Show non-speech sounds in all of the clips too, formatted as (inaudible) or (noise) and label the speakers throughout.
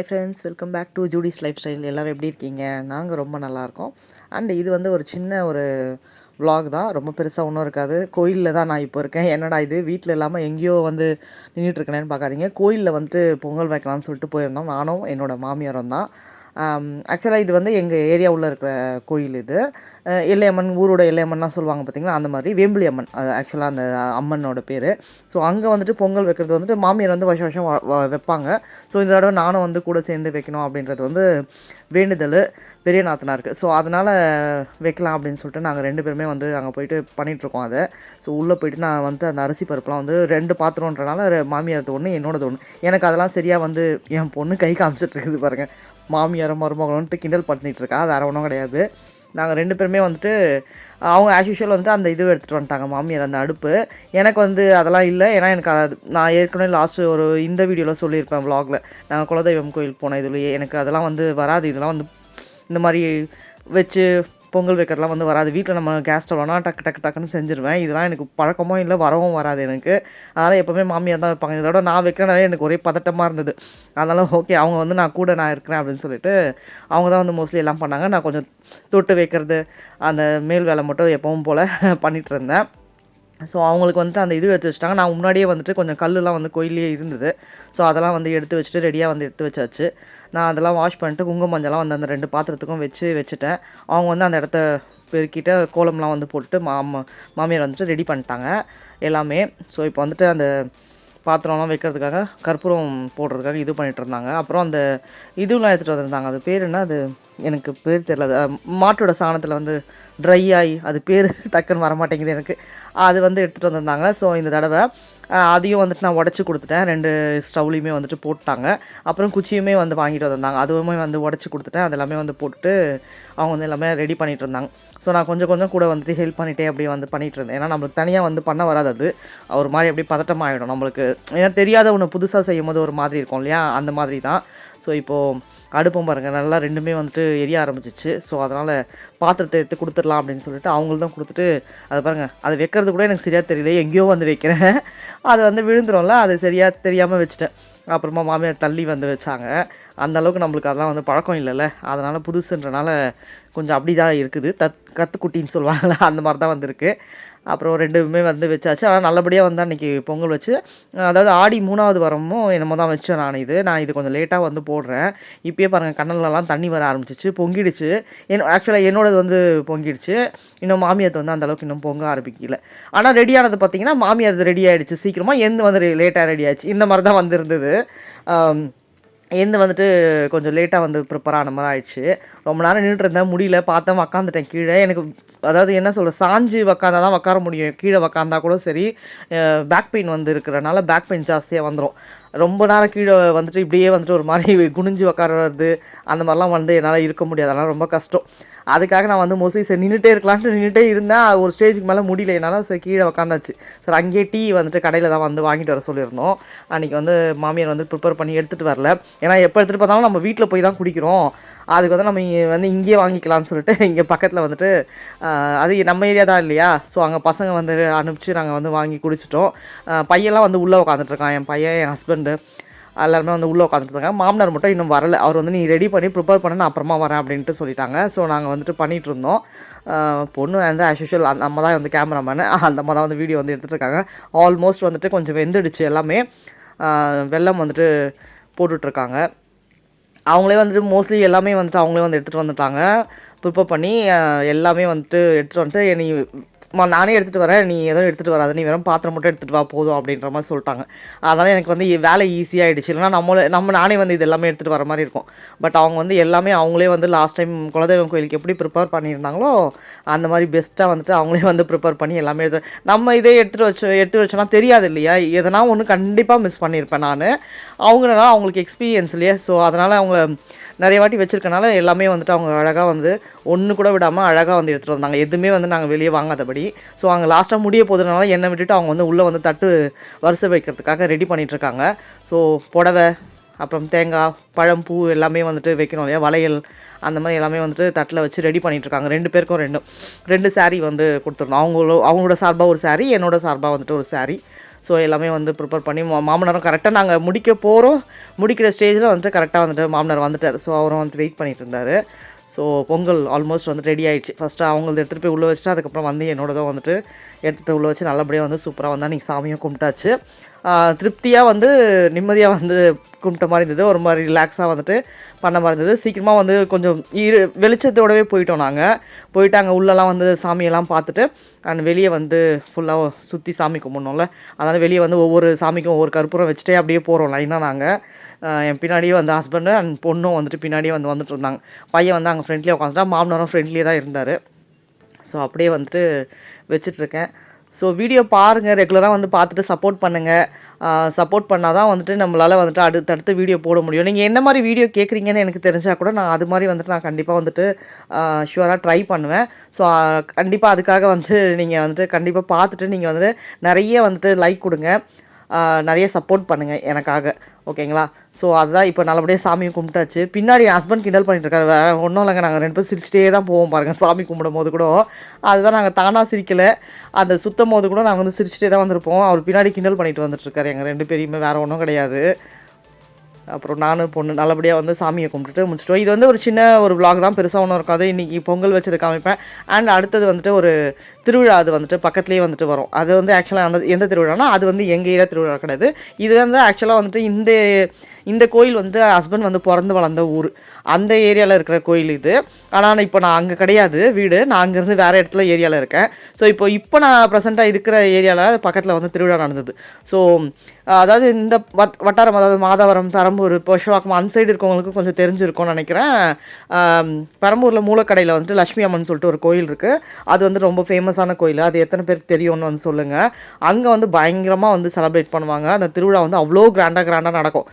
Speaker 1: Hi friends welcome back to Judy's life style எல்லோரும் எப்படி இருக்கீங்க? நாங்கள் ரொம்ப நல்லாயிருக்கோம் அண்ட் இது வந்து ஒரு சின்ன ஒரு விலாக் தான். ரொம்ப பெருசாக ஒன்றும் இருக்காது. கோயிலில் தான் நான் இப்போ இருக்கேன். என்னடா இது? வீட்டில் இல்லாமல் எங்கேயோ வந்து நின்றுட்டுருக்கனேன்னு பார்க்காதீங்க. கோயிலில் வந்துட்டு பொங்கல் வைக்கலாம்னு சொல்லிட்டு போயிருந்தோம். நானும் என்னோட மாமியாரும் தான். ஆக்சுவலாக இது வந்து எங்கள் ஏரியாவில் இருக்கிற கோயில் இது. எல்லையம்மன் ஊரோட எல்லையம்மன்லாம் சொல்லுவாங்க பார்த்திங்கன்னா அந்த மாதிரி வேம்புலி அம்மன் அது ஆக்சுவலாக அந்த அம்மனோட பேர். ஸோ அங்கே வந்துட்டு பொங்கல் வைக்கிறது வந்துட்டு மாமியார் வந்து வருஷம் வருஷம் வ- வ- வைப்பாங்க. ஸோ இந்த தடவை நானும் வந்து கூட சேர்ந்து வைக்கணும் அப்படின்றது வந்து வேண்டுதல் பெரிய நாத்தனாருக்கு. ஸோ அதனால் வைக்கலாம் அப்படின்னு சொல்லிட்டு நாங்கள் ரெண்டு பேருமே வந்து அங்கே போயிட்டு பண்ணிகிட்ருக்கோம் அதை. ஸோ உள்ளே போயிட்டு நான் வந்து அந்த அரிசி பருப்புலாம் வந்து ரெண்டு பாத்திரன்றனால மாமியார் ஒன்று என்னோடது ஒன்று எனக்கு அதெல்லாம் சரியாக வந்து என் பொண்ணு கை காமிச்சிட்டு இருக்குது பாருங்கள் மாமியார் மருமகளுன்ட்டு கிண்டல் பண்ணிகிட்டு இருக்கா. வேறு ஒன்றும் கிடையாது. நாங்கள் ரெண்டு பேருமே வந்துட்டு அவங்க ஆஸ் யூஷுவல் வந்துட்டு அந்த இது எடுத்துகிட்டு வந்துட்டாங்க. மாமியார் அந்த அடுப்பு. எனக்கு வந்து அதெல்லாம் இல்லை. ஏன்னா எனக்கு அது நான் ஏற்கனவே லாஸ்ட்டு ஒரு இந்த வீடியோவில் சொல்லியிருப்பேன் வ்ளாகில் நாங்கள் குலதெய்வம் கோயில் போன இதுலேயே. எனக்கு அதெல்லாம் வந்து வராது. இதெல்லாம் வந்து இந்த மாதிரி வச்சு பொங்கல் வைக்கிறதுலாம் வந்து வராது. வீட்டில் நம்ம கேஸ் ஸ்டவ்னா டக்கு டக்கு டக்குன்னு செஞ்சுருவேன். இதெல்லாம் எனக்கு பழக்கமும் இல்லை வரவும் வராது எனக்கு. அதனால் எப்போவுமே மாமியார் தான் வைப்பாங்க. இதோட நான் வைக்கிறனாலே எனக்கு ஒரே பதட்டமாக இருந்தது. அதனால ஓகே அவங்க வந்து நான் கூட நான் இருக்கிறேன் அப்படின்னு சொல்லிட்டு அவங்க தான் வந்து மோஸ்ட்லி எல்லாம் பண்ணாங்க. நான் கொஞ்சம் தொட்டு வைக்கிறது அந்த மேல் வேலை மட்டும் எப்பவும் போல் பண்ணிகிட்டு இருந்தேன். ஸோ அவங்களுக்கு வந்துட்டு அந்த இது எடுத்து வச்சுட்டாங்க. நான் முன்னாடியே வந்துட்டு கொஞ்சம் கல்லுலாம் வந்து கோயிலே இருந்தது. ஸோ அதெல்லாம் வந்து எடுத்து வச்சுட்டு ரெடியாக வந்து எடுத்து வச்சாச்சு. நான் அதெல்லாம் வாஷ் பண்ணிட்டு குங்கும மஞ்சள்லாம் வந்து அந்த ரெண்டு பாத்திரத்துக்கும் வச்சு வச்சுட்டேன். அவங்க வந்து அந்த இடத்த பெருக்கிட்டு கோலம்லாம் வந்து போட்டு மாம மாமியார் வந்துட்டு ரெடி பண்ணிட்டாங்க. எல்லாமே. ஸோ இப்போ வந்துட்டு அந்த பாத்திரம்லாம் வைக்கிறதுக்காக கற்பூரம் போடுறதுக்காக இது பண்ணிட்டு இருந்தாங்க. அப்புறம் அந்த இதுலாம் எடுத்துகிட்டு வந்திருந்தாங்க. அது பேர் என்ன? அது எனக்கு பேர் தெரியல. அது, மாட்டோட சாணத்தில் வந்து ட்ரை ஆகி அது பேர் டக்குன்னு வர மாட்டேங்குது எனக்கு. அது வந்து எடுத்துகிட்டு வந்திருந்தாங்க. ஸோ இந்த தடவை அதையும் வந்துட்டு நான் உடச்சி கொடுத்துட்டேன். ரெண்டு ஸ்டவ்லையுமே வந்துட்டு போட்டாங்க. அப்புறம் குச்சியுமே வந்து வாங்கிட்டு வந்திருந்தாங்க. அதுவுமே வந்து உடச்சி கொடுத்துட்டேன். அது எல்லாமே வந்து போட்டுட்டு அவங்க வந்து எல்லாமே ரெடி பண்ணிட்டு இருந்தாங்க. ஸோ நான் கொஞ்சம் கொஞ்சம் கூட வந்துட்டு ஹெல்ப் பண்ணிட்டே அப்படியே வந்து பண்ணிட்டு இருந்தேன். ஏன்னா நம்மளுக்கு தனியாக வந்து பண்ண வராது அது. ஒரு மாதிரி அப்படியே பதட்டமாகிடும் நம்மளுக்கு. ஏன்னா தெரியாத ஒன்று புதுசாக செய்யும் போது ஒரு மாதிரி இருக்கும் இல்லையா? அந்த மாதிரி தான். ஸோ இப்போது அடுப்பும் பாருங்கள் நல்லா ரெண்டுமே வந்துட்டு எரிய ஆரம்பிச்சிச்சு. ஸோ அதனால் பாத்திரத்தை எடுத்து கொடுத்துடலாம் அப்படின்னு சொல்லிட்டு அவங்கள்தான் கொடுத்துட்டு அது பாருங்கள் அது வைக்கிறது கூட எனக்கு சரியாக தெரியல எங்கேயோ வந்து வைக்கிறேன். அது வந்து விழுந்துரும்ல அது சரியாக தெரியாமல் வச்சுட்டேன். அப்புறமா மாமியார் தள்ளி வந்து வச்சாங்க. அந்த அளவுக்கு நம்மளுக்கு அதெல்லாம் வந்து பழக்கம் இல்லைல்ல. அதனால் புதுசுன்றனால கொஞ்சம் அப்படி தான் இருக்குது. தத் கத்துக்குட்டின்னு சொல்லுவாங்கள்ல அந்த மாதிரி தான் வந்திருக்கு. அப்புறம் ரெண்டுமே வந்து வச்சாச்சு. ஆனால் நல்லபடியாக வந்து அன்றைக்கி பொங்கல் வச்சு அதாவது ஆடி மூணாவது வாரமும் என்னமோ தான் வச்சேன் நான் இது. நான் இது கொஞ்சம் லேட்டாக வந்து போடுறேன். இப்பயே பாருங்கள் கண்ணல்லலாம் தண்ணி வர ஆரம்பிச்சிச்சு பொங்கிடுச்சு. என் ஆக்சுவலாக என்னோடது வந்து பொங்கிடுச்சு. இன்னும் மாமியார் வந்து அந்த அளவுக்கு இன்னும் பொங்க ஆரம்பிக்கல. ஆனால் ரெடியானது பார்த்தீங்கன்னா மாமியார் ரெடி ஆகிடுச்சு சீக்கிரமாக எந்த வந்து லேட்டாக ரெடி ஆச்சு. இந்த மாதிரி தான் வந்து இருந்தது எழுந்து வந்துட்டு கொஞ்சம் லேட்டாக வந்து ப்ரிப்பேர் ஆன மாதிரி ஆயிடுச்சு. ரொம்ப நேரம் நின்றுட்டு இருந்தேன். முடியல. பார்த்தேன் உக்காந்துட்டேன் கீழே. எனக்கு அதாவது என்ன சொல்கிற சாஞ்சு உக்காந்தா தான் உக்கார முடியும். கீழே உக்காந்தா கூட சரி பேக் பெயின் வந்து இருக்கிறனால பேக் பெயின் ஜாஸ்தியாக வந்துடும் ரொம்ப நேரம் கீழே வந்துட்டு இப்படியே வந்துட்டு ஒரு மாதிரி குனிஞ்சு உட்காருறது அந்த மாதிரிலாம் வந்து என்னால் இருக்க முடியாது. அதெல்லாம் ரொம்ப கஷ்டம். அதுக்காக நான் வந்து மோஸ்ட்லி சரி நின்றுட்டே இருக்கலான்ட்டு நின்றுட்டே இருந்தேன் ஒரு ஸ்டேஜுக்கு மேலே முடியல. என்னால் சரி கீழே உக்காந்தாச்சு. சரி அங்கேயே டீ வந்துட்டு கடையில் தான் வந்து வாங்கிட்டு வர சொல்லியிருந்தோம். அன்றைக்கி வந்து மாமியார் வந்து ப்ரிப்பேர் பண்ணி எடுத்துகிட்டு வரல. ஏன்னா எப்போ எடுத்துகிட்டு பார்த்தாலும் நம்ம வீட்டில் போய் தான் குடிக்கிறோம். அதுக்கு வந்து நம்ம வந்து இங்கேயே வாங்கிக்கலாம்னு சொல்லிட்டு (laughs) இங்கே பக்கத்தில் வந்துட்டு அது நம்ம ஏரியா தான் இல்லையா? ஸோ அங்கே பசங்க வந்து அனுப்பிச்சு நாங்கள் வந்து வாங்கி குடிச்சிட்டோம். பையன்லாம் வந்து உள்ளே உட்காந்துட்ருக்கான் என் பையன் என் ஹஸ்பண்டு எல்லாருமே வந்து உள்ளே உட்காந்துருந்தாங்க மாமனார் மட்டும் இன்னும் வரலை. அவர் வந்து நீ ரெடி பண்ணி ப்ரிப்பேர் பண்ண நான் அப்புறமா வரேன் அப்படின்ட்டு சொல்லிட்டாங்க. ஸோ நாங்கள் வந்துட்டு பண்ணிகிட்டு இருந்தோம் பொண்ணு வந்து ஆஸ் யூஷுவல் அந்த அம்மா தான் வந்து கேமராமேனு (laughs) அந்த அம்மா தான் வந்து வீடியோ வந்து எடுத்துகிட்ருக்காங்க ஆல்மோஸ்ட் வந்துட்டு கொஞ்சம் வெந்துடுச்சு எல்லாமே. வெள்ளம் வந்துட்டு போட்டுட்ருக்காங்க. அவங்களே வந்துட்டு மோஸ்ட்லி எல்லாமே வந்துட்டு அவங்களே வந்து எடுத்துகிட்டு வந்துட்டாங்க. ப்ரிப்பேர் பண்ணி எல்லாமே வந்துட்டு எடுத்துகிட்டு வந்துட்டு நீ நானே எடுத்துகிட்டு வரேன். நீ எதுவும் எடுத்துகிட்டு வராத. நீ வெறும் பாத்திரம் மட்டும் எடுத்துகிட்டு வா போதும் அப்படின்ற மாதிரி சொல்லிட்டாங்க. அதனால் எனக்கு வந்து வேலை வேலை ஈஸியாகிடுச்சு இல்லைனா நம்மளை நம்ம நானே வந்து இது எல்லாமே எடுத்துகிட்டு வர மாதிரி இருக்கும். பட் அவங்க வந்து எல்லாமே அவங்களே வந்து லாஸ்ட் டைம் குலதெய்வம் கோயிலுக்கு எப்படி ப்ரிப்பேர் பண்ணியிருந்தாங்களோ அந்த மாதிரி பெஸ்ட்டாக வந்துட்டு அவங்களே வந்து ப்ரிப்பேர் பண்ணி எல்லாமே எடுத்து நம்ம இதே எடுத்துகிட்டு வச்சு எடுத்து வச்சோன்னா தெரியாது இல்லையா? எதனா ஒன்று கண்டிப்பாக மிஸ் பண்ணியிருப்பேன் நான். அவங்களால அவங்களுக்கு எக்ஸ்பீரியன்ஸ் இல்லையா? ஸோ அதனால் அவங்க நிறைய வாட்டி வச்சிருக்கனால எல்லாமே வந்துட்டு அவங்க அழகாக வந்து ஒன்று கூட விடாமல் அழகாக வந்து எடுத்துகிட்டு வந்தாங்க. எதுவுமே வந்து நாங்கள் வெளியே வாங்காதபடி. ஸோ அங்கே லாஸ்ட்டாக முடிய போதுனால என்னை விட்டுட்டு அவங்க வந்து உள்ளே வந்து தட்டு வரிசை வைக்கிறதுக்காக ரெடி பண்ணிகிட்ருக்காங்க ஸோ புடவை அப்புறம் தேங்காய் பழம் பூ எல்லாமே வந்துட்டு வைக்கணும் இல்லையா? வளையல் அந்த மாதிரி எல்லாமே வந்துட்டு தட்டில் வச்சு ரெடி பண்ணிகிட்ருக்காங்க ரெண்டு பேருக்கும் ரெண்டும் ரெண்டு சாரீ வந்து கொடுத்துருந்தோம் அவங்களோ அவங்களோட சார்பாக ஒரு சாரீ என்னோட சார்பாக வந்துட்டு ஒரு சாரீ ஸோ எல்லாமே வந்து ப்ரிப்பேர் பண்ணி மா- மாமனாரும் கரெக்டாக நாங்கள் முடிக்க போகிறோம் முடிக்கிற ஸ்டேஜில் வந்துட்டு கரெக்டாக வந்துட்டு மாமனார் வந்துட்டார். ஸோ அவரும் வந்து வெயிட் பண்ணிகிட்டு இருந்தார். ஸோ பொங்கல் ஆல்மோஸ்ட் வந்து ரெடி ஆகிடுச்சு ஃபஸ்ட்டு அவங்களது எடுத்துகிட்டு போய் உள்ளே வச்சுட்டு அதுக்கப்புறம் வந்து என்னோடதும் வந்துட்டு எடுத்துகிட்டு போய் உள்ளே வச்சு நல்லபடியாக வந்து சூப்பராக வந்து அன்றைக்கி சாமியும் கும்பிட்டாச்சு. திருப்தியாக வந்து நிம்மதியாக வந்து கும்பிட்ட மாதிரி இருந்தது. ஒரு மாதிரி ரிலாக்ஸாக வந்துட்டு பண்ண மாதிரி இருந்தது. சீக்கிரமாக வந்து கொஞ்சம் இரு வெளிச்சத்தோடவே போயிட்டோம் நாங்கள் போயிட்டு அங்கே உள்ளெல்லாம் வந்து சாமியெல்லாம் பார்த்துட்டு அண்ட் வெளியே வந்து ஃபுல்லாக சுற்றி சாமி கும்பிடணும்ல. அதனால் வெளியே வந்து ஒவ்வொரு சாமிக்கும் ஒவ்வொரு கற்பூரம் வச்சுட்டே அப்படியே போகிறோம் லைனாக நாங்கள் என் பின்னாடியே வந்து ஹஸ்பண்டு அண்ட் பொண்ணும் வந்துட்டு பின்னாடியே வந்து வந்துட்டு இருந்தாங்க. பையன் வந்து அங்கே ஃப்ரெண்ட்லியாக உட்காந்துட்டா மாமனாரும் ஃப்ரெண்ட்லியே தான் இருந்தார். ஸோ அப்படியே வந்துட்டு வச்சிட்ருக்கேன் ஸோ வீடியோ பாருங்கள் ரெகுலராக வந்து பார்த்துட்டு சப்போர்ட் பண்ணுங்கள் சப்போர்ட் பண்ணால் தான் வந்துட்டு நம்மளால் வந்துட்டு அடுத்து வீடியோ போட முடியும். நீங்கள் என்ன மாதிரி வீடியோ கேட்குறீங்கன்னு எனக்கு தெரிஞ்சால் கூட நான் அது மாதிரி வந்துட்டு நான் கண்டிப்பாக வந்துட்டு ஷுவராக ட்ரை பண்ணுவேன். ஸோ கண்டிப்பாக அதுக்காக வந்துட்டு நீங்கள் வந்துட்டு கண்டிப்பாக பார்த்துட்டு நீங்கள் வந்துட்டு நிறைய வந்துட்டு லைக் கொடுங்க. நிறைய சப்போர்ட் பண்ணுங்கள் எனக்காக. ஓகேங்களா ஸோ அதுதான் இப்போ நல்லபடியாக சாமியும் கும்பிட்டாச்சு. பின்னாடி என் ஹஸ்பண்ட் கிண்டல் பண்ணிட்டு இருக்காரு. வேறு ஒன்றும் இல்லைங்க. நாங்கள் ரெண்டு பேரும் சிரிச்சிட்டே தான் போவோம் பாருங்கள் சாமி கும்பிடும் போது கூட. அதுதான் நாங்கள் தானாக சிரிக்கலை. அந்த சுத்தம் போது கூட நாங்கள் வந்து சிரிச்சிட்டே தான் வந்திருப்போம். அவர் பின்னாடி கிண்டல் பண்ணிட்டு வந்துட்டுருக்காரு எங்கள் ரெண்டு பேரையுமே வேறு ஒன்றும் கிடையாது. அப்புறம் நானும் பொண்ணு நல்லபடியாக வந்து சாமியை கும்பிட்டுட்டு முடிச்சிட்டோம். இது வந்து ஒரு சின்ன ஒரு விளாக் தான். பெருசாக ஒன்றும் இருக்காது. இன்றைக்கி பொங்கல் வச்சது காமிப்பேன். அண்ட் அடுத்தது வந்துட்டு ஒரு திருவிழா அது வந்துட்டு பக்கத்துலேயே வந்துட்டு வரும். அது வந்து ஆக்சுவலாக அந்த எந்த திருவிழானா அது வந்து எங்கள் ஏரியா திருவிழா கிடையாது. இது வந்து ஆக்சுவலாக வந்துட்டு இந்த இந்த கோயில் வந்து ஹஸ்பண்ட் வந்து பிறந்து வளர்ந்த ஊர். அந்த ஏரியாவில் இருக்கிற கோயில் இது. ஆனால் இப்போ நான் அங்கே கிடையாது வீடு. நான் அங்கேருந்து வேறு இடத்துல ஏரியாவில் இருக்கேன். ஸோ இப்போ இப்போ நான் ப்ரெசென்ட்டாக இருக்கிற ஏரியாவில் பக்கத்தில் வந்து திருவிழா நடந்தது. ஸோ அதாவது இந்த வட் வட்டாரம் அதாவது மாதவரம் பெரம்பூர் பொஷவாக்கம் அந்த சைடு இருக்கவங்களுக்கு கொஞ்சம் தெரிஞ்சிருக்கும்னு நினைக்கிறேன். பெரம்பூரில் மூலக்கடையில் வந்துட்டு லட்சுமி அம்மன் சொல்லிட்டு ஒரு கோயில் இருக்குது அது வந்து ரொம்ப ஃபேமஸ் ஃபேமஸான கோயில் அது எத்தனை பேருக்கு தெரியும்னு வந்து சொல்லுங்கள் அங்கே வந்து பயங்கரமாக வந்து செலப்ரேட் பண்ணுவாங்க. அந்த திருவிழா வந்து அவ்வளோ கிராண்டாக கிராண்டாக நடக்கும்.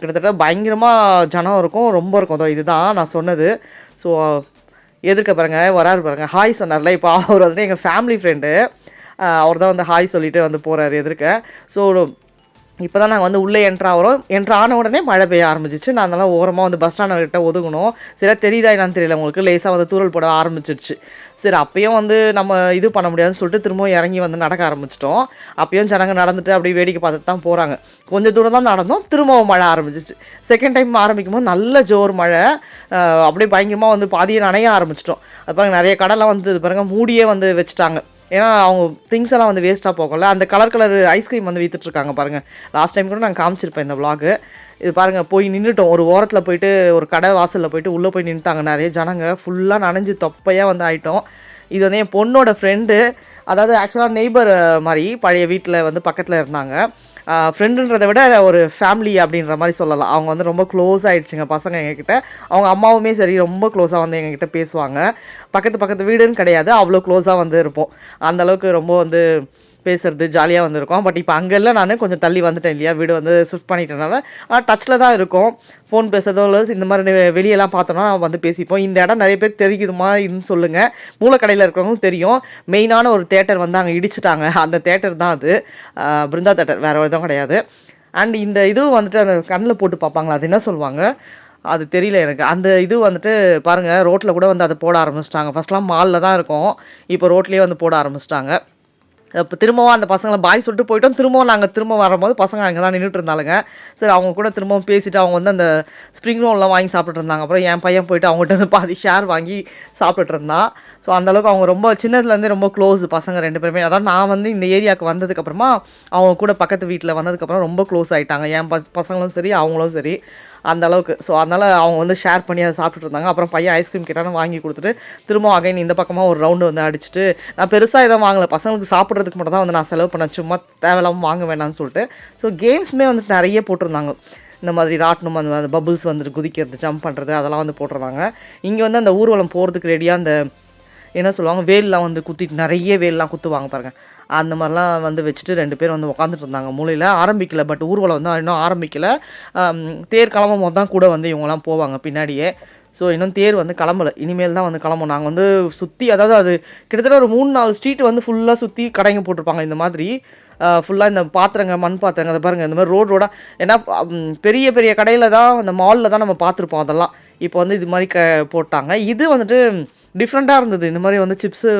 Speaker 1: கிட்டத்தட்ட பயங்கரமாக ஜனம் இருக்கும் ரொம்ப இருக்கும். அதோ இதுதான் நான் சொன்னது. ஸோ எதிர்க்க பாருங்க வராரு பாருங்க. ஹாய் சொன்னார்ல இப்போ அவர் வந்து எங்கள் ஃபேமிலி ஃப்ரெண்டு அவர் தான் வந்து ஹாய் சொல்லிட்டு வந்து போகிறாரு எதிர்க்க. ஸோ இப்போ தான் நாங்கள் வந்து உள்ளே என்ட்ரு ஆகிறோம். என்ட்ரு ஆன உடனே மழை பெய்ய ஆரம்பிச்சிச்சு நான் அதெல்லாம் ஓரமாக வந்து பஸ் ஸ்டாண்டர்கிட்ட ஒதுங்கணும். சரியா தெரியுதா என்னன்னு தெரியல உங்களுக்கு. லேசாக வந்து தூரல் போட ஆரம்பிச்சிருச்சு. சரி அப்பயும் வந்து நம்ம இது பண்ண முடியாதுன்னு சொல்லிட்டு திரும்பவும் இறங்கி வந்து நடக்க ஆரம்பிச்சிட்டோம். அப்பயும் ஜனங்க நடந்துட்டு அப்படியே வேடிக்கை பார்த்துட்டு தான் போகிறாங்க கொஞ்சம் தூரம் தான் நடந்தோம். திரும்பவும் மழை ஆரம்பிச்சிச்சு செகண்ட் டைம் ஆரம்பிக்கும் போது நல்ல ஜோர் மழை. அப்படியே பயங்கரமாக வந்து பாதியை நனைய ஆரம்பிச்சிட்டோம். அது பாருங்க நிறைய கடலாம் வந்து பாருங்கள் மூடியே வந்து வச்சுட்டாங்க. ஏன்னா அவங்க திங்ஸ் எல்லாம் வந்து வேஸ்ட்டாக போகல அந்த கலர் கலர் ஐஸ்கிரீம் வந்து விற்றுட்ருக்காங்க பாருங்கள் லாஸ்ட் டைம் கூட நான் காமிச்சிருப்பேன் இந்த vlog. இது பாருங்கள் போய் நின்றுட்டோம் ஒரு ஓரத்தில் போயிட்டு ஒரு கடை வாசலில் போயிட்டு உள்ளே போய் நின்றுட்டாங்க நிறைய ஜனங்க. ஃபுல்லாக நனைஞ்சு தொப்பையாக வந்து ஆயிட்டோம். இது வந்து என் பொண்ணோட ஃப்ரெண்டு அதாவது ஆக்சுவலாக நெய்பர் மாதிரி பழைய வீட்டில் வந்து பக்கத்தில் இருந்தாங்க. ஃப்ரெண்டுன்றதை விட ஒரு ஃபேமிலி அப்படின்ற மாதிரி சொல்லலாம். அவங்க வந்து ரொம்ப க்ளோஸ் ஆகிடுச்சிங்க பசங்க எங்ககிட்ட. அவங்க அம்மாவுமே சரி ரொம்ப க்ளோஸாக வந்து எங்ககிட்ட பேசுவாங்க. பக்கத்து பக்கத்து வீடுன்னு கிடையாது அவ்வளோ க்ளோஸாக வந்து இருப்போம். அந்த அளவுக்கு ரொம்ப வந்து பேசுறது ஜாலியாக வந்திருக்கோம். பட் இப்போ அங்கே நான் கொஞ்சம் தள்ளி வந்துட்டேன் இல்லையா? வீடு வந்து ஷிஃப்ட் பண்ணிட்டனால டச்சில் தான் இருக்கும். ஃபோன் பேசுறதோ இல்லை இந்த மாதிரி வெளியெல்லாம் பார்த்தோன்னா வந்து பேசிப்போம். இந்த இடம் நிறைய பேர் தெரியுதுமா? இன்னும் சொல்லுங்கள் மூலக்கடையில் இருக்கிறவங்களும் தெரியும். மெயினான ஒரு தேட்டர் வந்து அங்கே இடிச்சிட்டாங்க. அந்த தேட்டர் தான் அது. பிருந்தா தேட்டர் வேறு எதுவும் கிடையாது. அண்ட் இந்த இது வந்துட்டு அந்த கண்ணில் போட்டு பார்ப்பாங்களா? அது என்ன சொல்லுவாங்க? அது தெரியல எனக்கு. அந்த இது வந்துட்டு பாருங்கள் ரோட்டில் கூட வந்து அதை போட ஆரம்பிச்சிட்டாங்க. ஃபர்ஸ்ட்லாம் மாலில் தான் இருக்கும். இப்போ ரோட்லேயே வந்து போட ஆரம்பிச்சிட்டாங்க. இப்போ திரும்பவும் அந்த பசங்களை பாய் சொல்லிட்டு போயிட்டோம். திரும்பவும் நாங்கள் திரும்ப வரும்போது பசங்க அங்கே தான் நின்றுட்டு இருந்தாலுங்க சரி அவங்க கூட திரும்பவும் பேசிட்டு அவங்க வந்து அந்த ஸ்ப்ரிங் ரோல்லாம் வாங்கி சாப்பிட்டு இருந்தாங்க. அப்புறம் என் பையன் போயிட்டு அவங்ககிட்ட வந்து பாதி ஷேர் வாங்கி சாப்பிட்டுட்டு இருந்தான். ஸோ அந்தளவுக்கு அவங்க ரொம்ப சின்னதுலேருந்தே ரொம்ப க்ளோஸ் பசங்க ரெண்டு பேருமே. அதான் நான் வந்து இந்த ஏரியாவுக்கு வந்ததுக்கப்புறமா அவங்க கூட பக்கத்து வீட்டில் வந்ததுக்கப்புறம் ரொம்ப க்ளோஸ் ஆகிட்டாங்க என் பசங்களும் சரி அவங்களும் சரி. அந்த அளவுக்கு. ஸோ அதனால் அவங்க வந்து ஷேர் பண்ணி அதை சாப்பிட்டுட்டு இருந்தாங்க. அப்புறம் பையன் ஐஸ்கிரீம் கேட்டாலும் வாங்கி கொடுத்துட்டு திரும்ப அகைன் இந்த பக்கமாக ஒரு ரவுண்டு வந்து அடிச்சுட்டு நான் பெருசாக எதுவும் வாங்கலை. பசங்களுக்கு சாப்பிட்றதுக்கு மட்டும் தான் வந்து நான் செலவு பண்ணேன். சும்மா தேவையில்லாமல் வாங்க வேணாம்னு சொல்லிட்டு. ஸோ கேம்ஸுமே வந்து நிறைய போட்டிருந்தாங்க. இந்த மாதிரி ராட்டணும் அந்த அந்த பபுள்ஸ் வந்துட்டு குதிக்கிறது ஜம்ப் பண்ணுறது அதெல்லாம் வந்து போட்டிருந்தாங்க. இங்கே வந்து அந்த ஊர்வலம் போகிறதுக்கு ரெடியாக அந்த என்ன சொல்லுவாங்க வேல்லாம் வந்து குத்திட்டு நிறைய வேல்லாம் குத்துவாங்க பாருங்கள் அந்த மாதிரிலாம் வந்து வச்சுட்டு ரெண்டு பேர் வந்து உட்காந்துட்டு இருந்தாங்க மூலையில் ஆரம்பிக்கல பட் ஊர்வலம் வந்து இன்னும் ஆரம்பிக்கலை. தேர் கிளம்பும் போது தான் கூட வந்து இவங்கெல்லாம் போவாங்க பின்னாடியே. ஸோ இன்னும் தேர் வந்து கிளம்பல. இனிமேல் தான் வந்து கிளம்பும். நாங்கள் வந்து சுற்றி அதாவது அது கிட்டத்தட்ட ஒரு மூணு நாலு ஸ்ட்ரீட் வந்து ஃபுல்லாக சுற்றி கடைங்க போட்டிருப்பாங்க இந்த மாதிரி. ஃபுல்லாக இந்த பாத்திரங்க மண் பாத்திரங்க அதை பாருங்கள் இந்த மாதிரி ரோடு ரோடாக ஏன்னா பெரிய பெரிய கடையில் தான் அந்த மாலில் தான் நம்ம பார்த்துருப்போம் அதெல்லாம். இப்போ வந்து இது மாதிரி க போட்டாங்க. இது வந்துட்டு டிஃப்ரெண்ட்டாக இருந்தது. இந்த மாதிரி வந்து சிப்ஸு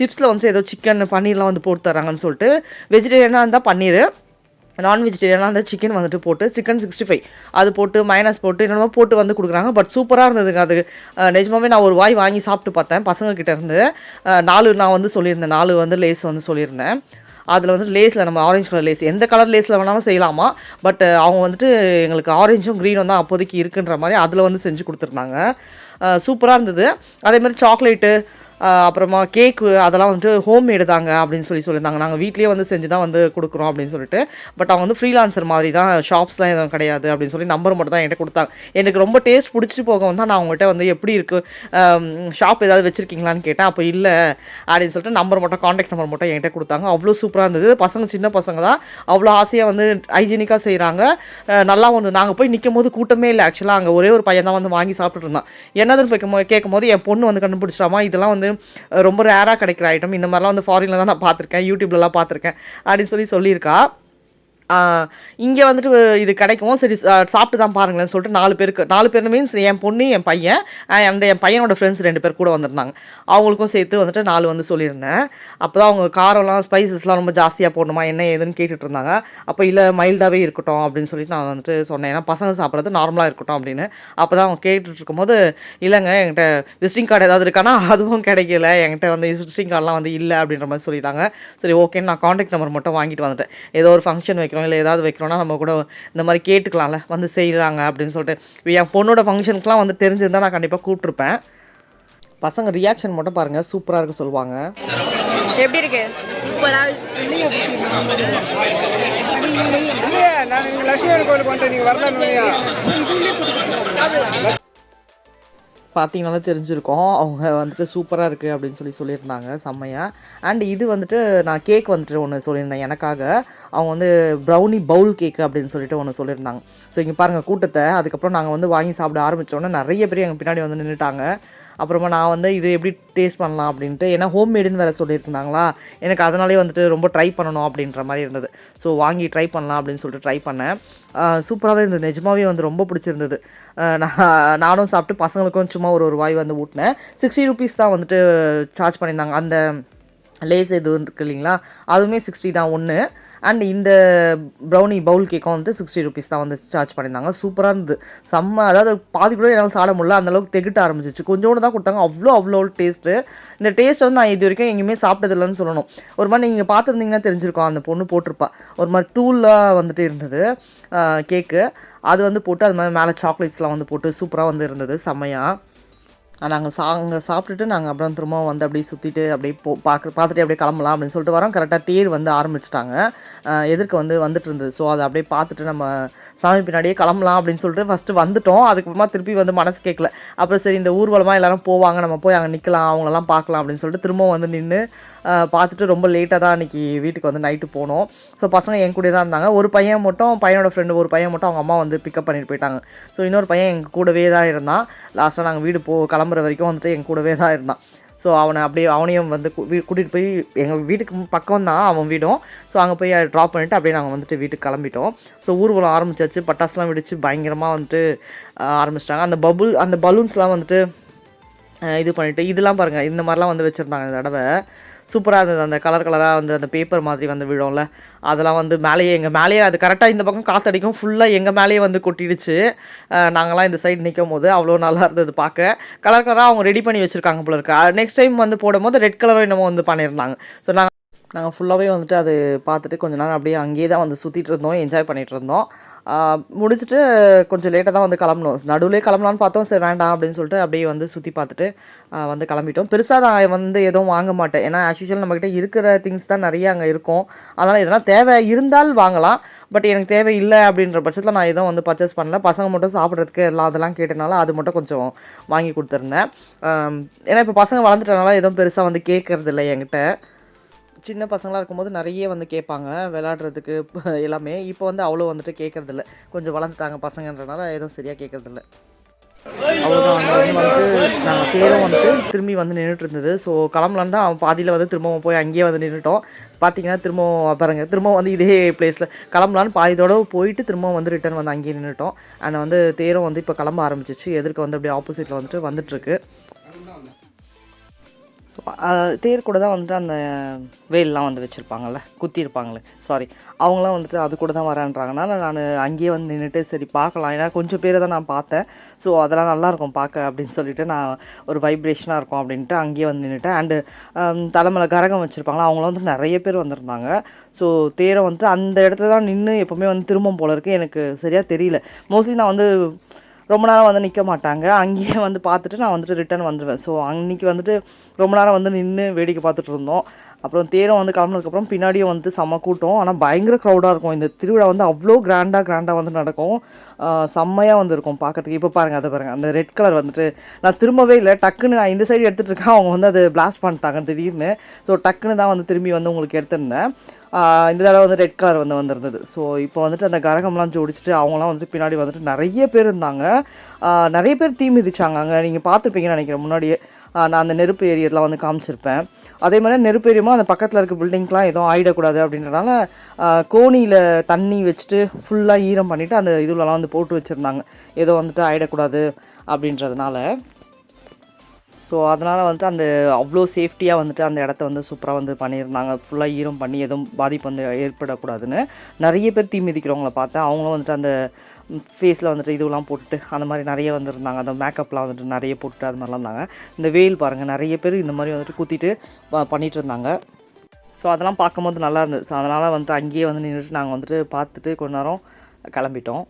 Speaker 1: சிப்ஸில் வந்து ஏதோ சிக்கன் பன்னீர்லாம் வந்து போட்டு தராங்கன்னு சொல்லிட்டு வெஜிடேரியனாக இருந்தால் பன்னீர் நான் வெஜிடேரியனாக இருந்தால் சிக்கன் வந்துட்டு போட்டு சிக்கன் சிக்ஸ்டி ஃபைவ் அது போட்டு மைனஸ் போட்டு என்னென்னமோ போட்டு வந்து கொடுக்குறாங்க. பட் சூப்பராக இருந்ததுங்க அது. நிஜமாவே நான் ஒரு வாய் வாங்கி சாப்பிட்டு பார்த்தேன் பசங்கக்கிட்ட இருந்து. நாலு நான் வந்து சொல்லியிருந்தேன். நாலு வந்து லேஸ் வந்து சொல்லியிருந்தேன். அதில் வந்து லேஸில் நம்ம ஆரஞ்சு கலர் லேஸ். எந்த கலர் லேஸில் வேணாலும் செய்யலாமா? பட் அவங்க வந்துட்டு எங்களுக்கு ஆரஞ்சும் க்ரீனும் தான் அப்போதைக்கு இருக்குன்ற மாதிரி அதில் வந்து செஞ்சு கொடுத்துருந்தாங்க. சூப்பராக இருந்தது. அதே மாதிரி சாக்லேட்டு அப்புறமா கேக்கு அதெல்லாம் வந்துட்டு ஹோம் மேடு தாங்க அப்படின்னு சொல்லி சொல்லியிருந்தாங்க. நாங்கள் வீட்லேயே வந்து செஞ்சு தான் வந்து கொடுக்குறோம் அப்படின்னு சொல்லிட்டு. பட் அவங்க வந்து ஃப்ரீலான்சர் மாதிரி தான் ஷாப்ஸ்லாம் எதுவும் கிடையாது அப்படின்னு சொல்லி நம்பர் மட்டும் தான் என்கிட்ட கொடுத்தாங்க. எனக்கு ரொம்ப டேஸ்ட் பிடிச்சி போக வந்து நான் அவங்ககிட்ட வந்து எப்படி இருக்குது ஷாப் ஏதாவது வச்சுருக்கீங்களான்னு கேட்டேன். அப்போ இல்லை அப்படின்னு சொல்லிட்டு நம்பர் மட்டும் காண்டாக்ட் நம்பர் மட்டும் என்கிட்ட கொடுத்தாங்க. அவ்வளோ சூப்பராக இருந்தது. பசங்க சின்ன பசங்க தான். அவ்வளோ ஆசையாக வந்து ஹைஜீனிக்காக செய்கிறாங்க நல்லா வந்து நாங்கள் போய் நிற்கும் போது கூட்டமே இல்லை. ஆக்சுவலாக அங்கே ஒரே ஒரு பையன் தான் வந்து வாங்கி சாப்பிட்டுட்டு இருந்தான். என்னதுன்னு கேட்கும்போது கேட்கும் போது என் பொண்ணு வந்து கண்டுபிடிச்சிட்டாமா? இதெல்லாம் வந்து ரொம்ப ரேராக கிடைக்கிற ஐட்டம் இந்த மாதிரிலாம் வந்து ஃபாரினில் தான் நான் பார்த்துருக்கேன். யூடியூப்லலாம் பார்த்துருக்கேன். அப்படின்னு சொல்லி சொல்லியிருக்கா. இங்கே வந்துட்டு இது கிடைக்கும். சரி சாப்பிட்டு தான் பாருங்களேன்னு சொல்லிட்டு நாலு பேருக்கு நாலு பேர் மீன்ஸ் என் பொண்ணு என் பையன் அண்ட் என் பையனோட ஃப்ரெண்ட்ஸ் ரெண்டு பேர் கூட வந்திருந்தாங்க. அவங்களுக்கும் சேர்த்து வந்துட்டு நாலு வந்து சொல்லியிருந்தேன். அப்போ தான் அவங்க காரம்லாம் ஸ்பைசஸ்லாம் ரொம்ப ஜாஸ்தியாக போடணுமா என்ன ஏதுன்னு கேட்டுட்டு இருந்தாங்க அப்போ இல்லை மைல்டாகவே இருக்கட்டும் அப்படின்னு சொல்லிட்டு நான் வந்துட்டு சொன்னேன். ஏன்னா பசங்க சாப்பிட்றது நார்மலாக இருக்கட்டும் அப்படின்னு. அப்போ தான் அவங்க கேட்டுட்டு இருக்கும்போது இல்லைங்க என்கிட்ட விசிட்டிங் கார்டு ஏதாவது இருக்கானா? (laughs) அதுவும் கிடைக்கல. என்கிட்ட வந்து விசிட்டிங் கார்டெலாம் வந்து இல்லை அப்படின்ற மாதிரி சொல்லிட்டாங்க. சரி ஓகேன்னு நான் காண்டாக்ட் நம்பர் மட்டும் வாங்கிட்டு வந்துட்டேன். ஏதோ ஒரு ஃபங்க்ஷன் வைக்கிறோம் இல்லை ஏதாவது வைக்கிறோம்னா நம்ம கூட இந்த மாதிரி கேட்டுக்கலாம்ல வந்து செய்கிறாங்க அப்படின்னு சொல்லிட்டு. என் பொண்ணோட ஃபங்க்ஷனுக்குலாம் வந்து தெரிஞ்சிருந்தா நான் கண்டிப்பாக கூப்பிட்ருப்பேன் பசங்க ரியாக்ஷன் மட்டும் பாருங்கள் சூப்பராக இருக்கு சொல்லுவாங்க.
Speaker 2: எப்படி இருக்கு?
Speaker 3: நான் லட்சுமி கோயிலுக்கு வந்துட்டு நீங்கள் வரலான்னு
Speaker 1: பார்த்தீங்கனாலே தெரிஞ்சிருக்கோம். அவங்க வந்துட்டு சூப்பராக இருக்குது அப்படின்னு சொல்லி சொல்லியிருந்தாங்க. செம்மையாக அண்ட் இது வந்துட்டு நான் கேக் வந்துட்டு ஒன்று சொல்லியிருந்தேன் எனக்காக. அவங்க வந்து ப்ரௌனி பவுல் கேக்கு அப்படின்னு சொல்லிட்டு ஒன்று சொல்லியிருந்தாங்க. ஸோ இங்கே பாருங்கள் கூட்டத்தை. அதுக்கப்புறம் நாங்கள் வந்து வாங்கி சாப்பிட ஆரம்பித்தோன்னே நிறைய பேர் எங்கள் பின்னாடி வந்து நின்றுட்டாங்க அப்புறமா நான் வந்து இது எப்படி டேஸ்ட் பண்ணலாம் அப்படின்ட்டு ஏன்னா ஹோம் மேடுன்னு வேறு சொல்லியிருந்தாங்களா? எனக்கு அதனாலே வந்துட்டு ரொம்ப ட்ரை பண்ணணும் அப்படின்ற மாதிரி இருந்தது. ஸோ வாங்கி ட்ரை பண்ணலாம் அப்படின்னு சொல்லிட்டு ட்ரை பண்ணேன். சூப்பராகவே இருந்தது. நிஜமாகவே வந்து ரொம்ப பிடிச்சிருந்தது. நான் நானும் சாப்பிட்டு பசங்களுக்கும் சும்மா ஒரு ஒரு வாய் வந்து ஊட்டினேன். சிக்ஸ்டி ருபீஸ் தான் வந்துட்டு சார்ஜ் பண்ணியிருந்தாங்க. அந்த லேஸ் எதுவும் இருக்கு இல்லைங்களா? அதுவுமே சிக்ஸ்டி தான் ஒன்று அண்ட் இந்த ப்ரௌனி பவுல் கேக்கும் வந்து சிக்ஸ்டி ருபீஸ் தான் வந்து சார்ஜ் பண்ணியிருந்தாங்க. சூப்பராக இருந்தது. செம்ம அதாவது பாதி கூட என்னால் சாட முடியல. அந்த அளவுக்கு தெகிட்ட ஆரம்பிச்சிச்சு. கொஞ்சோண்டு தான் கொடுத்தாங்க. அவ்வளோ அவ்வளோ டேஸ்ட்டு இந்த டேஸ்ட் வந்து நான் இது வரைக்கும் எங்கேயுமே சாப்பிட்டதில்லைன்னு சொல்லணும். ஒரு மாதிரி நீங்கள் பார்த்துருந்தீங்கன்னா தெரிஞ்சிருக்கோம். அந்த பொண்ணு போட்டிருப்பா. ஒரு மாதிரி தூளாக வந்துட்டு இருந்தது. கேக்கு அது வந்து போட்டு அது மாதிரி மேலே சாக்லேட்ஸ்லாம் வந்து போட்டு சூப்பராக வந்து இருந்தது. செம்மையாக நாங்கள் சா அங்கே சாப்பிட்டுட்டு நாங்கள் அப்புறம் திரும்ப வந்து அப்படியே சுற்றிட்டு அப்படியே போ பார்க்க பார்த்துட்டு அப்படியே கிளம்பலாம் அப்படின்னு சொல்லிட்டு வரோம். கரெக்டாக தேர் வந்து ஆரம்பிச்சிட்டாங்க. எதிர்க்க வந்து வந்துட்டு இருந்தது. ஸோ அதை அப்படியே பார்த்துட்டு நம்ம சாமி பின்னாடியே கிளம்பலாம் அப்படின்னு சொல்லிட்டு ஃபஸ்ட்டு வந்துட்டோம். அதுக்கப்புறமா திருப்பி வந்து மனசு கேட்கல அப்புறம் சரி இந்த ஊர்வலமாக எல்லோரும் போவாங்க. நம்ம போய் அங்கே நிற்கலாம் அவங்களெல்லாம் பார்க்கலாம் அப்படின்னு சொல்லிட்டு திரும்பவும் வந்து நின்று பார்த்துட்டு ரொம்ப லேட்டாக தான் அன்றைக்கி வீட்டுக்கு வந்து நைட்டு போனோம். ஸோ பசங்க என் கூட தான் இருந்தாங்க. ஒரு பையன் மட்டும் பையனோட ஃப்ரெண்டு ஒரு பையன் மட்டும் அவங்க அம்மா வந்து பிக்கப் பண்ணிட்டு போயிட்டாங்க. ஸோ இன்னொரு பையன் எங்கள் கூடவே தான் இருந்தான். லாஸ்ட்டாக நாங்கள் வீடு போ கிளம்புற வரைக்கும் வந்துட்டு எங்கள் கூடவே தான் இருந்தான். ஸோ அவனை அப்படியே அவனையும் வந்து கூட்டிகிட்டு போய் எங்கள் வீட்டுக்கு பக்கம் தான் அவன் வீடும். ஸோ அங்கே போய் ட்ராப் பண்ணிவிட்டு அப்படியே நாங்கள் வந்துட்டு வீட்டுக்கு கிளம்பிட்டோம். ஸோ ஊர்வலம் ஆரம்பிச்சாச்சு. பட்டாசுலாம் வெடிச்சு பயங்கரமாக வந்துட்டு ஆரம்பிச்சிட்டாங்க. அந்த பபுள் அந்த பலூன்ஸ்லாம் வந்துட்டு இது பண்ணிவிட்டு இதெல்லாம் பாருங்கள் இந்த மாதிரிலாம் வந்து வச்சுருந்தாங்க இந்த தடவை. சூப்பராக இருந்தது. அந்த கலர் கலராக வந்து அந்த பேப்பர் மாதிரி வந்து விழும்ல. அதெல்லாம் வந்து மேலேயே எங்கள் மேலேயே அது கரெக்டாக இந்த பக்கம் காற்றடிக்கும் ஃபுல்லாக எங்கள் மேலேயே வந்து கொட்டிடுச்சு. நாங்களாம் இந்த சைடு நிற்கும் போது அவ்வளோ நல்லா இருந்தது பார்க்க. கலர் கலராக அவங்க ரெடி பண்ணி வச்சுருக்காங்க போல இருக்கு. நெக்ஸ்ட் டைம் வந்து போடும்போது ரெட் கலரும் என்னமோ வந்து பண்ணியிருந்தாங்க. ஸோ நாங்கள் நாங்கள் ஃபுல்லாகவே வந்துட்டு அது பார்த்துட்டு கொஞ்ச நேரம் அப்படியே அங்கேயே தான் வந்து சுற்றிட்டு இருந்தோம் என்ஜாய் பண்ணிகிட்டு இருந்தோம். முடிச்சுட்டு கொஞ்சம் லேட்டாக தான் வந்து கிளம்பணும் நடுவிலே கிளம்பலான்னு பார்த்தோம். சரி வேண்டாம் அப்படின்னு சொல்லிட்டு அப்படியே வந்து சுற்றி பார்த்துட்டு வந்து கிளம்பிட்டோம். பெருசாக நான் வந்து எதுவும் வாங்க மாட்டேன். ஏன்னா ஆஸ்யூஷுவல் நம்மக்கிட்ட இருக்கிற திங்ஸ் தான் நிறைய அங்கே இருக்கும். அதனால் இதெல்லாம் தேவை இருந்தால் வாங்கலாம். பட் எனக்கு தேவை இல்லை அப்படின்ற பட்சத்தில் நான் எதுவும் வந்து பர்ச்சேஸ் பண்ணல. பசங்க மட்டும் சாப்பிட்றதுக்கு எல்லாம் அதெல்லாம் கேட்டனால அது மட்டும் கொஞ்சம் வாங்கி கொடுத்துருந்தேன். ஏன்னா இப்போ பசங்க வளர்ந்துட்டனால எதுவும் பெருசாக வந்து கேட்கறது இல்லை என்கிட்ட. சின்ன பசங்களாக இருக்கும்போது நிறைய வந்து கேட்பாங்க விளாடுறதுக்கு (laughs) எல்லாமே. இப்போ வந்து அவ்வளோ வந்துட்டு கேட்கறதில்ல. கொஞ்சம் வளர்ந்துட்டாங்க பசங்கன்றனால எதுவும் சரியாக கேட்கறதில்ல. அவ்வளோதான் அங்கே வந்து வந்துட்டு நாங்கள் தேரும் வந்துட்டு திரும்பி வந்து நின்றுட்டு இருந்தது. ஸோ கிளம்பலான்னு தான் அவன் பாதியில் வந்து திரும்பவும் போய் அங்கேயே வந்து நின்றுட்டோம் பார்த்தீங்கன்னா திரும்பவும் பாருங்க திரும்பவும் வந்து இதே பிளேஸில் கிளம்பலான்னு பாதியோட போயிட்டு திரும்பவும் வந்து ரிட்டர்ன் வந்து அங்கேயே நின்றுட்டோம் அண்ட் வந்து தேரும் வந்து இப்போ கிளம்ப ஆரம்பிச்சிச்சு. எதிர்க்க வந்து அப்படியே ஆப்போசிட்டில் வந்துட்டு வந்துட்டுருக்கு தேர் கூட தான் வந்துட்டு அந்த வேல்லாம் வந்து வச்சுருப்பாங்கல்ல குத்திருப்பாங்களே சாரி அவங்களாம் வந்துட்டு அது கூட தான் வரேன்றாங்கன்னா நான் அங்கேயே வந்து நின்றுட்டு சரி பார்க்கலாம். ஏன்னா கொஞ்சம் பேரை தான் நான் பார்த்தேன். ஸோ அதெல்லாம் நல்லாயிருக்கும் பார்க்க அப்படின்னு சொல்லிட்டு நான் ஒரு வைப்ரேஷனாக இருக்கும் அப்படின்ட்டு அங்கேயே வந்து நின்றுட்டேன் அண்டு தலைமையில் கரகம் வச்சுருப்பாங்களா அவங்களாம் வந்து நிறைய பேர் வந்திருந்தாங்க. ஸோ தேரை வந்துட்டு அந்த இடத்துல தான் நின்று எப்போவுமே வந்து திரும்பும் போல இருக்குது எனக்கு சரியாக தெரியல. மோஸ்ட்லி நான் வந்து ரொம்ப நேரம் வந்து நிற்க மாட்டாங்க. அங்கேயே வந்து பார்த்துட்டு நான் வந்துட்டு ரிட்டர்ன் வந்துடுவேன் ஸோ அன்றைக்கி வந்துட்டு ரொம்ப நேரம் வந்து நின்று வேடிக்கை பார்த்துட்டு இருந்தோம். அப்புறம் தேரம் வந்து கிளம்புனதுக்கப்புறம் பின்னாடியும் வந்துட்டு செம்ம கூட்டம். ஆனால் பயங்கர க்ரௌடாக இருக்கும். இந்த திருவிழா வந்து அவ்வளோ கிராண்டாக கிராண்டாக வந்து நடக்கும். செம்மையாக வந்து இருக்கும் பார்க்கறதுக்கு. இப்போ பாருங்கள் அதை பாருங்கள் அந்த ரெட் கலர் வந்துட்டு நான் திரும்பவே இல்லை. டக்குன்னு நான் இந்த சைடு எடுத்துகிட்டு இருக்கேன். அவங்க வந்து அது பிளாஸ்ட் பண்ணிட்டாங்க திடீர்னு. ஸோ டக்குன்னு தான் வந்து திரும்பி வந்து உங்களுக்கு எடுத்திருந்தேன். இந்த தடவை வந்து ரெட் கலர் வந்து வந்திருந்தது. ஸோ இப்போ வந்துட்டு அந்த கரகம்லாம் ஜோடிச்சுட்டு அவங்களாம் வந்துட்டு பின்னாடி வந்துட்டு நிறைய பேர் இருந்தாங்க. நிறைய பேர் தீ மிதிச்சாங்க. அங்கே நீங்கள் பார்த்துருப்பீங்கன்னு நினைக்கிறேன். முன்னாடியே நான் அந்த நெருப்பு ஏரியெல்லாம் வந்து காமிச்சிருப்பேன். அதே மாதிரி நெருப்பு ஏரியமாக அந்த பக்கத்தில் இருக்க பில்டிங்க்கெலாம் எதுவும் ஆயிடக்கூடாது அப்படின்றனால கோணியில் தண்ணி வச்சுட்டு ஃபுல்லாக ஈரம் பண்ணிவிட்டு அந்த இதுலலாம் வந்து போட்டு வச்சுருந்தாங்க. ஏதோ வந்துட்டு ஆயிடக்கூடாது அப்படின்றதுனால. ஸோ அதனால் வந்துட்டு அந்த அவ்வளோ சேஃப்டியாக வந்துட்டு அந்த இடத்த வந்து சூப்பராக வந்து பண்ணியிருந்தாங்க. ஃபுல்லாக ஈரம் பண்ணி எதுவும் பாதிப்பு வந்து ஏற்படக்கூடாதுன்னு. நிறைய பேர் தீ மிதிக்கிறவங்கள பார்த்தேன். அவங்களும் வந்துட்டு அந்த ஃபேஸில் வந்துட்டு இதுவெல்லாம் போட்டுட்டு அந்த மாதிரி நிறைய வந்துருந்தாங்க. அந்த மேக்கப்லாம் வந்துட்டு நிறைய போட்டுட்டு அது மாதிரிலாம் இருந்தாங்க. இந்த வெயில் பாருங்கள் நிறைய பேர் இந்த மாதிரி வந்துட்டு குத்திட்டு பண்ணிகிட்டு பண்ணிட்டு இருந்தாங்க. ஸோ அதெல்லாம் பார்க்கும்போது நல்லா இருந்துச்சு ஸோ அதனால் வந்துட்டு அங்கேயே வந்து நின்றுட்டு நாங்கள் வந்துட்டு பார்த்துட்டு கொஞ்ச நேரம் கிளம்பிட்டோம்.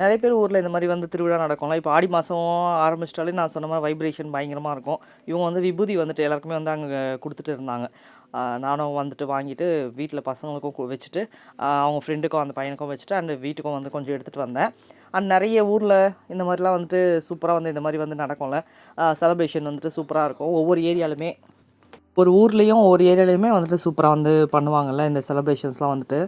Speaker 1: நிறைய பேர் ஊரில் இந்த மாதிரி வந்து திருவிழா நடக்கும்ல. இப்போ ஆடி மாதம் ஆரம்பிச்சிட்டாலே நான் சொன்ன மாதிரி வைப்ரேஷன் பயங்கரமாக இருக்கும். இவங்க வந்து விபூதி வந்துட்டு எல்லாருக்குமே வந்து அங்கே கொடுத்துட்டு இருந்தாங்க. நானும் வந்துட்டு வாங்கிட்டு வீட்டில் பசங்களுக்கும் வச்சுட்டு அவங்க ஃப்ரெண்டுக்கும் அந்த பையனுக்கும் வச்சுட்டு அண்ட் வீட்டுக்கும் வந்து கொஞ்சம் எடுத்துகிட்டு வந்தேன். அண்ட் நிறைய ஊரில் இந்த மாதிரிலாம் வந்துட்டு சூப்பராக வந்து இந்த மாதிரி வந்து நடக்கும்ல. செலப்ரேஷன் வந்துட்டு சூப்பராக இருக்கும். ஒவ்வொரு ஏரியாலுமே ஒரு ஊர்லேயும் ஒரு ஏரியாலையுமே வந்துட்டு சூப்பராக வந்து பண்ணுவாங்கள்ல இந்த செலப்ரேஷன்ஸ்லாம் வந்துட்டு.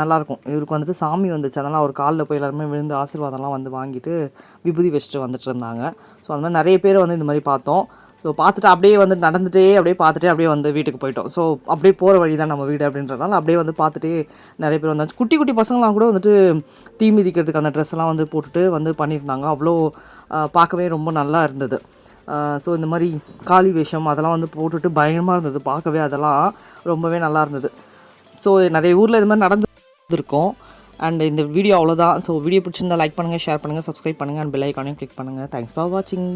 Speaker 1: நல்லாயிருக்கும் இவருக்கு வந்துட்டு சாமி வந்துச்சு. அதனால் அவர் காலில் போய் எல்லாருமே விழுந்து ஆசீர்வாதம்லாம் வந்து வாங்கிட்டு விபூதி வச்சுட்டு வந்துட்டு இருந்தாங்க. ஸோ அந்த மாதிரி நிறைய பேர் வந்து இந்த மாதிரி பார்த்தோம். ஸோ பார்த்துட்டு அப்படியே வந்து நடந்துகிட்டே அப்படியே பார்த்துட்டே அப்படியே வந்து வீட்டுக்கு போயிட்டோம். ஸோ அப்படியே போகிற வழி தான் நம்ம வீடு அப்படின்றதுனால அப்படியே வந்து பார்த்துட்டே நிறைய பேர் வந்தாச்சு. குட்டி குட்டி பசங்களாம் கூட வந்துட்டு தீ மிதிக்கிறதுக்கு அந்த ட்ரெஸ்லாம் வந்து போட்டுட்டு வந்து பண்ணியிருந்தாங்க. அவ்வளோ பார்க்கவே ரொம்ப நல்லா இருந்தது. ஸோ இந்த மாதிரி காளி வேஷம் அதெல்லாம் வந்து போட்டுட்டு பயங்கரமாக இருந்தது பார்க்கவே அதெல்லாம் ரொம்பவே நல்லா இருந்தது. ஸோ நிறைய ஊரில் இது மாதிரி நடந்துருக்கோம். அண்ட் இந்த வீடியோ அவ்வளோதான் ஸோ வீடியோ பிடிச்சிருந்தா லைக் பண்ணுங்கள் ஷேர் பண்ணுங்கள் சப்ஸ்கிரைப் பண்ணுங்கள் அண்ட் பெல் ஐக்கானையும் கிளிக் பண்ணுங்கள் தேங்க்ஸ் ஃபார் வாட்சிங்